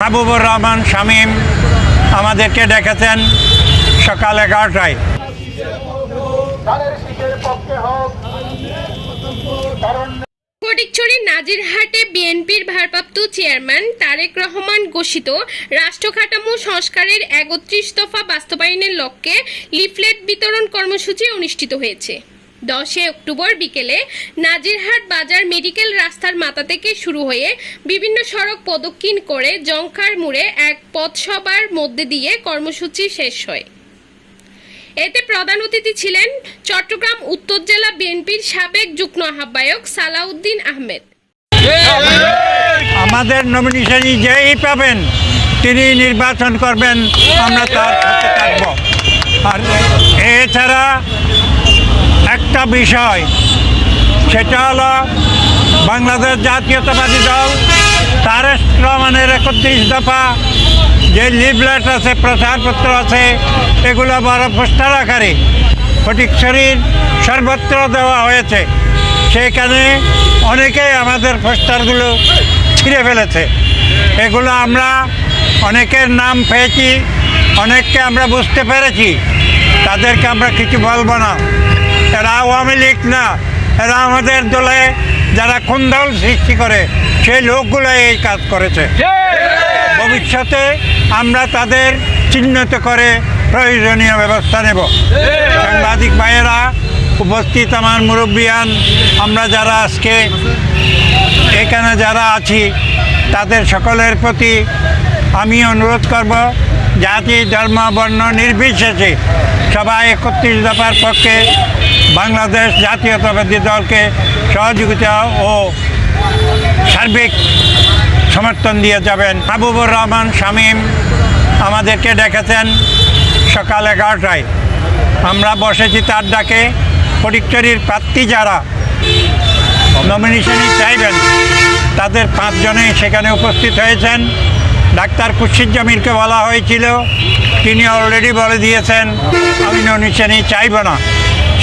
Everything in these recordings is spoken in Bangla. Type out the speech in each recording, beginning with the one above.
মাহবুবুর রহমান শামীম আমাদেরকে ডেকেছেন সকাল এগারোটায়। তাদের শীতের পক্ষে হোক কারণ ফটিকছড়ি নাজিরহাটে বিএনপির ভারপ্রাপ্ত চেয়ারম্যান তারেক রহমান ঘোষিত রাষ্ট্র কাঠামো সংস্কারের একত্রিশ দফা বাস্তবায়নের লক্ষ্যে লিফলেট বিতরণ কর্মসূচি অনুষ্ঠিত হয়েছে। দশই অক্টোবর বিকেলে নাজিরহাট বাজার মেডিকেল রাস্তার মাথা থেকে শুরু হয়ে বিভিন্ন সড়ক প্রদক্ষিণ করে জংকার মোড়ে এক পথসভার মধ্যে দিয়ে কর্মসূচি শেষ হয়। এতে প্রধান অতিথি ছিলেন চট্টগ্রাম উত্তর জেলা বিএনপির সাবেক যুগ্ম আহ্বায়ক সালাউদ্দিন আহমেদ। আমাদের নমিনেশনই যেই পাবেন, তিনি নির্বাচন করবেন, আমরা তার সাথে থাকব। আর এছাড়া একটা বিষয়, সেটা হলো বাংলাদেশ জাতীয়তাবাদী দল তারেক রহমানের একত্রিশ দফা, যে লিফলেট আছে, প্রচারপত্র আছে, এগুলো বড় পোস্টার আকারে ফটিকছড়ির সর্বত্র দেওয়া হয়েছে। সেখানে অনেকেই আমাদের পোস্টারগুলো ছিঁড়ে ফেলেছে। এগুলো আমরা অনেকের নাম পেয়েছি, অনেককে আমরা বুঝতে পেরেছি, তাদেরকে আমরা কিছু বলব না। এরা আওয়ামী লীগ না। এরা আমাদের দলে যারা কুন্দল সৃষ্টি করে, সেই লোকগুলো এই কাজ করেছে। ভবিষ্যতে আমরা তাদের চিহ্নিত করে প্রয়োজনীয় ব্যবস্থা নেব। সাংবাদিক ভাইয়েরা, উপস্থিত আমার মুরব্বিয়ান, আমরা যারা আজকে এখানে যারা আছি, তাদের সকলের প্রতি আমি অনুরোধ করব জাতি, ধর্ম, বর্ণ নির্বিশেষে সবাই একত্রিশ দফার পক্ষে বাংলাদেশ জাতীয়তাবাদী দলকে সহযোগিতা ও সার্বিক সমর্থন দিয়ে যাবেন। মাহবুবুর রহমান, শামীম, আমাদেরকে ডেকেছেন সকাল এগারোটায়। আমরা বসেছি তার ডাকে। ফটিকচুরির প্রার্থী যারা নমিনেশনই চাইবেন, তাদের পাঁচজনেই সেখানে উপস্থিত হয়েছেন। ডাক্তার খুরশিদ জামিলকে বলা হয়েছিল। তিনি অলরেডি বলে দিয়েছেন, আমি নমিনেশনই চাইব না।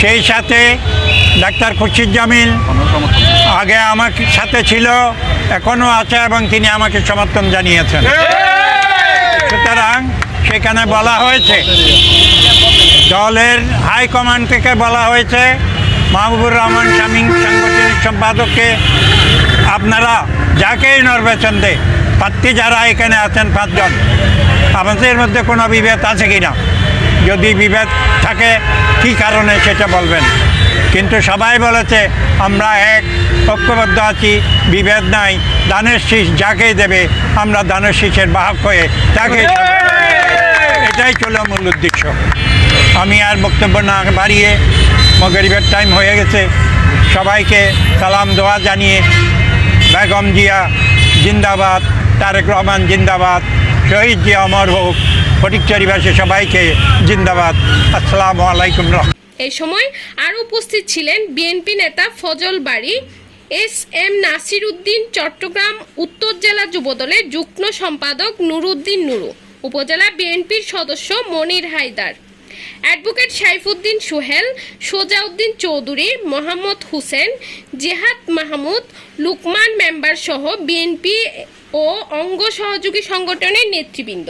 সেই সাথে ডাক্তার খুরশিদ জামিল আগে আমার সাথে ছিল এখনও আছে এবং তিনি আমাকে সমর্থন জানিয়েছেন। সুতরাং সেখানে বলা হয়েছে, দলের হাইকমান্ড থেকে বলা হয়েছে, মাহবুবুর রহমান শামীম সাংগঠনিক সম্পাদককে, আপনারা যাকেই নির্বাচন দে প্রার্থী যারা এখানে আছেন পাঁচজন আমাদের মধ্যে কোনো বিভেদ আছে কি না যদি বিভেদ থাকে কী কারণে সেটা বলবেন? কিন্তু সবাই বলেছে আমরা এক ঐক্যবদ্ধ আছি বিভেদ নাই দানের শীষ যাকেই দেবে আমরা দানের শীষের বাহক হয়ে তাকে এটাই ছিল মূল উদ্দেশ্য। আমি আর বক্তব্য না বাড়িয়ে মগরিবের টাইম হয়ে গেছে। সবাইকে সালাম দোয়া জানিয়ে বেগম জিয়া জিন্দাবাদ। তারেক রহমান জিন্দাবাদ। শহীদ জিয়া অমর হোক ফটিকচারিবাসী সবাইকে জিন্দাবাদ। আসসালামু আলাইকুম এই সময় আরও উপস্থিত ছিলেন বিএনপি নেতা ফজল বাড়ি এস এম নাসির উদ্দিন চট্টগ্রাম উত্তর জেলা যুবদলের যুগ্ম সম্পাদক নুরুদ্দিন নুরু, উপজেলা বিএনপির সদস্য মনির হায়দার, অ্যাডভোকেট সাইফুদ্দিন সোহেল, সোজাউদ্দিন চৌধুরী, মোহাম্মদ হুসেন, জেহাদ মাহমুদ, লুকমান মেম্বার সহ বিএনপি ও অঙ্গ সহযোগী সংগঠনের নেতৃবৃন্দ।